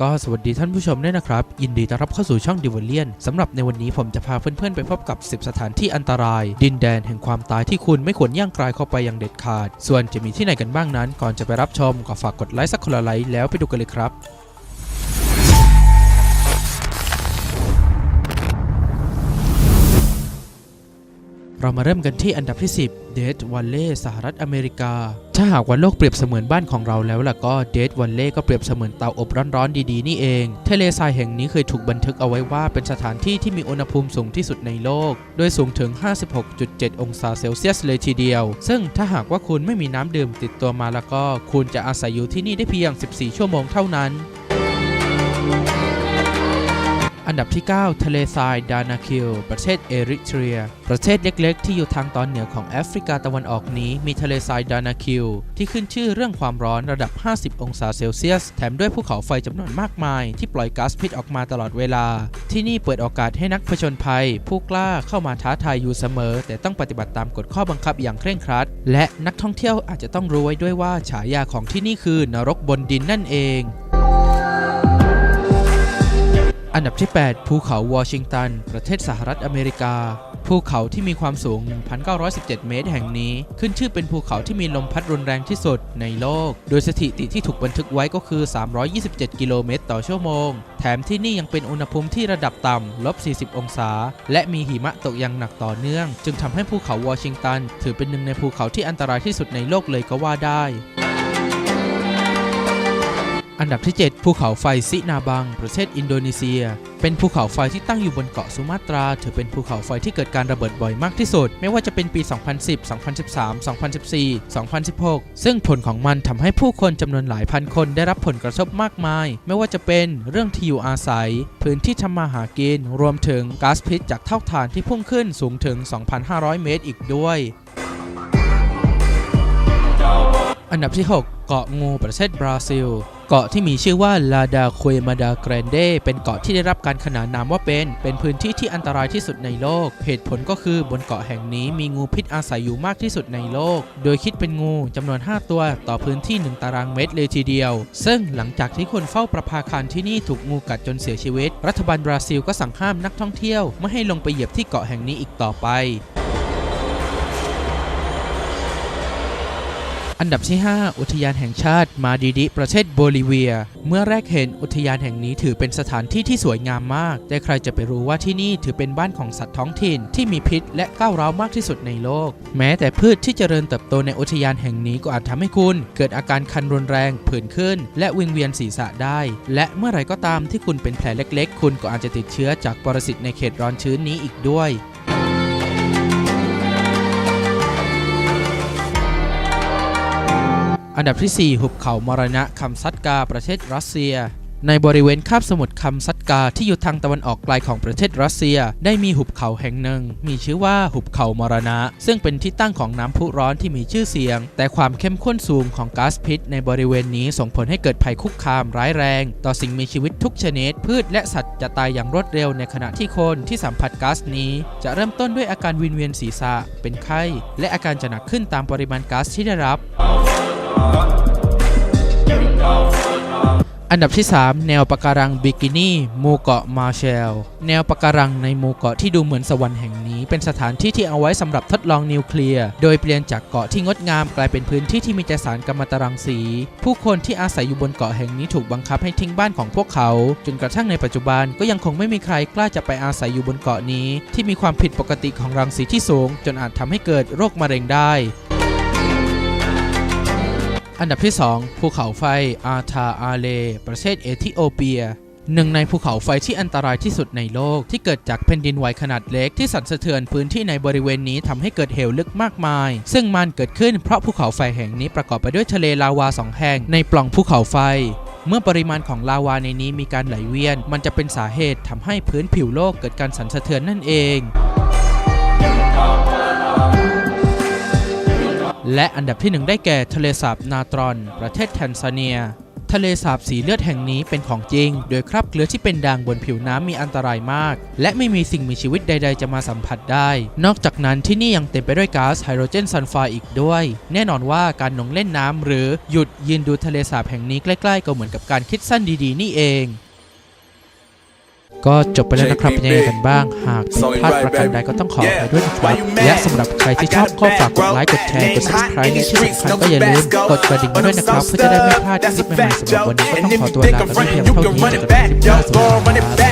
ก็สวัสดีท่านผู้ชมด้วยนะครับ ยินดีต้อนรับเข้าสู่ช่องดิวเลียนสำหรับในวันนี้ผมจะพาเพื่อนๆ ไปพบกับ 10 สถานที่อันตราย ดินแดนแห่งความตายที่คุณไม่ควรย่างกรายเข้าไปอย่างเด็ดขาด ส่วนจะมีที่ไหนกันบ้างนั้น ก่อนจะไปรับชมก็ฝากกดไลค์สักคนละไลค์แล้วไปดูกันเลยครับ เรามาเริ่มกันที่อันดับที่ 10 เดดวัลเล่สหรัฐอเมริกา ถ้าหากว่าโลกเปรียบเสมือนบ้านของเราแล้วล่ะก็เดดวัลเล่ก็เปรียบเสมือนเตาอบร้อนๆดีๆ นี่เอง ทะเลทรายแห่งนี้เคยถูกบันทึกเอาไว้ว่าเป็นสถานที่ที่มีอุณหภูมิสูงที่สุดในโลก โดยสูงถึง 56.7 องศาเซลเซียสเลยทีเดียว ซึ่งถ้าหากว่าคุณไม่มีน้ำดื่มติดตัวมาแล้วก็ คุณจะอาศัยอยู่ที่นี่ได้เพียง 14 ชั่วโมงเท่านั้น อันดับที่ 9 ทะเลทรายดานาคิล ประเทศเอริเทรีย ประเทศเล็กๆ ที่อยู่ทางตอนเหนือของแอฟริกาตะวันออกนี้ มีทะเลทรายดานาคิล ที่ขึ้นชื่อเรื่องความร้อนระดับ 50 องศาเซลเซียส แถมด้วยภูเขาไฟจำนวนมากมาย ที่ปล่อยก๊าซพิษออกมาตลอดเวลา ที่นี่เปิดโอกาสให้นักผจญภัย ผู้กล้าเข้ามาท้าทายอยู่เสมอ แต่ต้องปฏิบัติตามกฎข้อบังคับอย่างเคร่งครัด และนักท่องเที่ยวอาจจะต้องรู้ไว้ด้วยว่าฉายาของที่นี่คือนรกบนดินนั่นเอง อันดับที่ 8 ภูเขาวอชิงตัน ประเทศสหรัฐอเมริกา ภูเขาที่มีความสูง 1,917 เมตรแห่งนี้ ขึ้นชื่อเป็นภูเขาที่มีลมพัดรุนแรงที่สุดในโลก โดยสถิติที่ถูกบันทึกไว้ก็คือ 327 กิโลเมตรต่อชั่วโมง แถมที่นี่ยังเป็นอุณหภูมิที่ระดับต่ำลบ 40 องศา และมีหิมะตกอย่างหนักต่อเนื่อง จึงทำให้ภูเขาวอชิงตัน ถือเป็นหนึ่งในภูเขาที่อันตรายที่สุดในโลกเลยก็ว่าได้ อันดับที่ 7 ภูเขาไฟซินาบัง ประเทศอินโดนีเซีย เป็นภูเขาไฟที่ตั้งอยู่บนเกาะสุมาตรา ถือเป็นภูเขาไฟที่เกิดการระเบิดบ่อยมากที่สุด ไม่ว่าจะเป็นปี 2010 2013 2014 2016 ซึ่งผลของมันทำให้ผู้คนจำนวนหลายพันคนได้รับผลกระทบมากมาย ไม่ว่าจะเป็นเรื่องที่อยู่อาศัย พื้นที่ทำมาหากิน รวมถึงก๊าซพิษจากเท่าฐานที่พุ่งขึ้นสูงถึง 2,500 เมตรอีกด้วย อันดับที่ 6 เกาะงูประเทศบราซิล เกาะที่มีชื่อว่าลาดาคุยมาดาแกรนเดเป็นเกาะที่ได้รับการขนานนามว่าเป็น เป็นพื้นที่ที่อันตรายที่สุดในโลก เหตุผลก็คือบนเกาะแห่งนี้มีงูพิษอาศัยอยู่มากที่สุดในโลก โดยคิดเป็นงูจำนวน 5 ตัวต่อพื้นที่ 1 ตารางเมตรเลยทีเดียว ซึ่งหลังจากที่คนเฝ้าประภาคารที่นี่ถูกงูกัดจนเสียชีวิต รัฐบาลบราซิลก็สั่งห้ามนักท่องเที่ยว ไม่ให้ลงไปเหยียบที่เกาะแห่งนี้อีกต่อไป อันดับที่ 5 อุทยานแห่งชาติมาดีดิประเทศโบลิเวีย เมื่อแรกเห็นอุทยานแห่งนี้ถือเป็นสถานที่ที่สวยงามมาก แต่ใครจะไปรู้ว่าที่นี่ถือเป็นบ้านของสัตว์ท้องถิ่นที่มีพิษและก้าวร้าวมากที่สุดในโลก แม้แต่พืชที่เจริญเติบโตในอุทยานแห่งนี้ก็อาจทำให้คุณ เกิดอาการคันรุนแรงผื่นขึ้น และวิงเวียนศีรษะได้ และเมื่อไหร่ก็ตามที่คุณเป็นแผลเล็ก ๆ คุณก็อาจจะติดเชื้อจากปรสิตในเขตร้อนชื้นนี้อีกด้วย อันดับที่ 4 หุบเขามรณะคัมซัตกาประเทศรัสเซีย ในบริเวณคาบสมุทรคัมซัตกาที่อยู่ทางตะวันออกไกลของประเทศรัสเซีย ได้มีหุบเขาแห่งหนึ่ง มีชื่อว่าหุบเขามรณะ ซึ่งเป็นที่ตั้งของน้ำพุร้อนที่มีชื่อเสียง แต่ความเข้มข้นสูงของก๊าซพิษ ในบริเวณนี้ส่งผลให้เกิดภัยคุกคามร้ายแรง ต่อสิ่งมีชีวิตทุกชนิด พืชและสัตว์จะตายอย่างรวดเร็วในขณะที่คนที่สัมผัสก๊าซนี้ จะเริ่มต้นด้วยอาการวินเวียนศีรษะ เป็นไข้ และอาการจะหนักขึ้นตามปริมาณก๊าซที่ได้รับ อันดับที่ 3 แนวปะการังบิกินี่หมู่เกาะมาร์แชล แนวปะการังในหมู่เกาะที่ดูเหมือนสวรรค์แห่งนี้ เป็นสถานที่ที่เอาไว้สำหรับทดลองนิวเคลียร์ โดยเปลี่ยนจากเกาะที่งดงามกลายเป็นพื้นที่ที่มีแต่สารกัมมันตรังสี ผู้คนที่อาศัยอยู่บนเกาะแห่งนี้ถูกบังคับให้ทิ้งบ้านของพวกเขา จนกระทั่งในปัจจุบันก็ยังคงไม่มีใครกล้าจะไปอาศัยอยู่บนเกาะนี้ ที่มีความผิดปกติของรังสีที่สูง จนอาจทำให้เกิดโรคมะเร็งได้ อันดับที่ 2 ภูเขาไฟอาทาอาเล ประเทศเอธิโอเปีย หนึ่งในภูเขาไฟที่อันตรายที่สุดในโลกที่เกิดจากแผ่นดินไหวขนาดเล็กที่สั่นสะเทือนพื้นที่ในบริเวณนี้ทำให้เกิดเหวลึกมากมาย ซึ่งมันเกิดขึ้นเพราะภูเขาไฟแห่งนี้ประกอบไปด้วยทะเลลาวาสองแห่งในปล่องภูเขาไฟเมื่อปริมาณของลาวาในนี้มีการไหลเวียน มันจะเป็นสาเหตุทำให้พื้นผิวโลกเกิดการสั่นสะเทือนนั่นเอง และอันดับที่หนึ่งได้แก่ทะเลสาบนาตรอน ประเทศแทนซาเนีย ทะเลสาบสีเลือดแห่งนี้เป็นของจริง โดยคราบเกลือที่เป็นด่างบนผิวน้ำมีอันตรายมาก และไม่มีสิ่งมีชีวิตใด ๆ จะมาสัมผัสได้ นอกจากนั้นที่นี่ยังเต็มไปด้วยก๊าซไฮโดรเจนซัลไฟด์อีกด้วย แน่นอนว่าการลงเล่นน้ำหรือหยุดยืนดูทะเลสาบแห่งนี้ใกล้ ๆ ก็เหมือนกับการคิดสั้นดีๆ นี่เอง ก็จบไปแล้วนะครับเป็นยังไงกันบ้าง หากผิดพลาดประการใดก็ต้องขออภัยด้วยนะครับ และสำหรับใครที่ชอบก็ฝากกดไลค์ กดแชร์ กด subscribe และที่สำคัญก็อย่าลืมกดกระดิ่งด้วยนะครับ เพื่อจะได้ไม่พลาดคลิปใหม่ๆสำหรับวันนี้ก็ต้องขอตัวลาไปเพียงเท่านี้เจอกันใหม่คลิปหน้าสวัสดีครับ